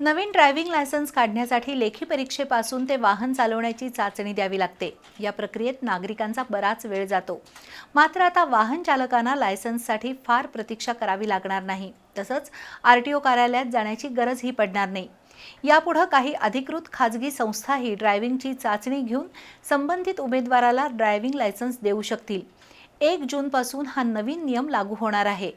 नवीन driving licence काढण्यासाठी लेखी परीक्षेपासून ते वाहन चालवण्याची चाचणी द्यावी लागते. या प्रक्रियेत नागरिकांचा बराच वेळ जातो. मात्र आता वाहन चालकांना लायसन्ससाठी फार प्रतीक्षा करावी लागणार नाही. तसंच आर टी ओ कार्यालयात जाण्याची गरजही पडणार नाही. यापुढं काही अधिकृत खाजगी संस्थाही ड्रायव्हिंगची चाचणी घेऊन संबंधित उमेदवाराला ड्रायव्हिंग लायसन्स देऊ शकतील. एक जूनपासून हा नवीन नियम लागू होणार आहे.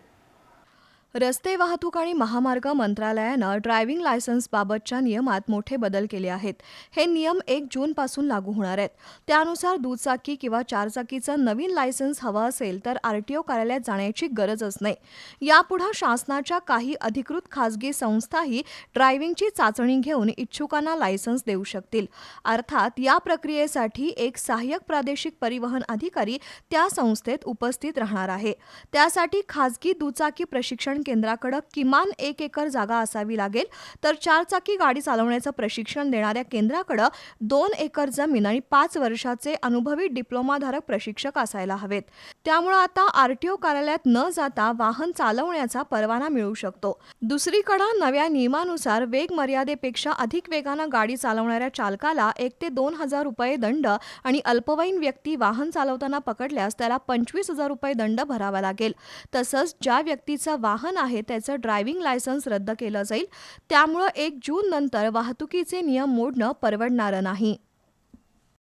रस्ते वाहतूक आणि महामार्ग मंत्रालयानं ड्रायव्हिंग लायसन्सबाबतच्या नियमात मोठे बदल केले आहेत. हे नियम एक जूनपासून लागू होणार आहेत. त्यानुसार दुचाकी किंवा चारचाकीचं नवीन लायसन्स हवं असेल तर आर टी ओ कार्यालयात जाण्याची गरजच नाही. यापुढं शासनाच्या काही अधिकृत खासगी संस्थाही ड्रायव्हिंगची चाचणी घेऊन इच्छुकांना लायसन्स देऊ शकतील. अर्थात या प्रक्रियेसाठी एक सहाय्यक प्रादेशिक परिवहन अधिकारी त्या संस्थेत उपस्थित राहणार आहे. त्यासाठी खासगी दुचाकी प्रशिक्षण केंद्राकडे किमान एक एकर जागा असावी लागेल. तर चारचाकी गाडी चालवण्याचं प्रशिक्षण देणाऱ्या केंद्राकडे दोन एकर जमीन आणि पाच वर्षाचे अनुभवी डिप्लोमाधारक प्रशिक्षक असायला हवेत. त्यामुळे आता आरटीओ कार्यालयात न जाता वाहन चालवण्याचा परवाना मिळू शकतो. दुसरीकडे नव्या नियमानुसार वेग मर्यादेपेक्षा अधिक वेगानं गाडी चालवणाऱ्या चालकाला एक ते दोन हजार रुपये दंड आणि अल्पवयीन व्यक्ती वाहन चालवताना पकडल्यास त्याला पंचवीस हजार रुपये दंड भरावा लागेल. तसंच ज्या व्यक्तीचं वाहन आहे त्याचं ड्रायव्हिंग लायसन्स रद्द केलं जाईल. त्यामुळं एक जून नंतर वाहतुकीचे नियम मोडणं परवडणारं नाही.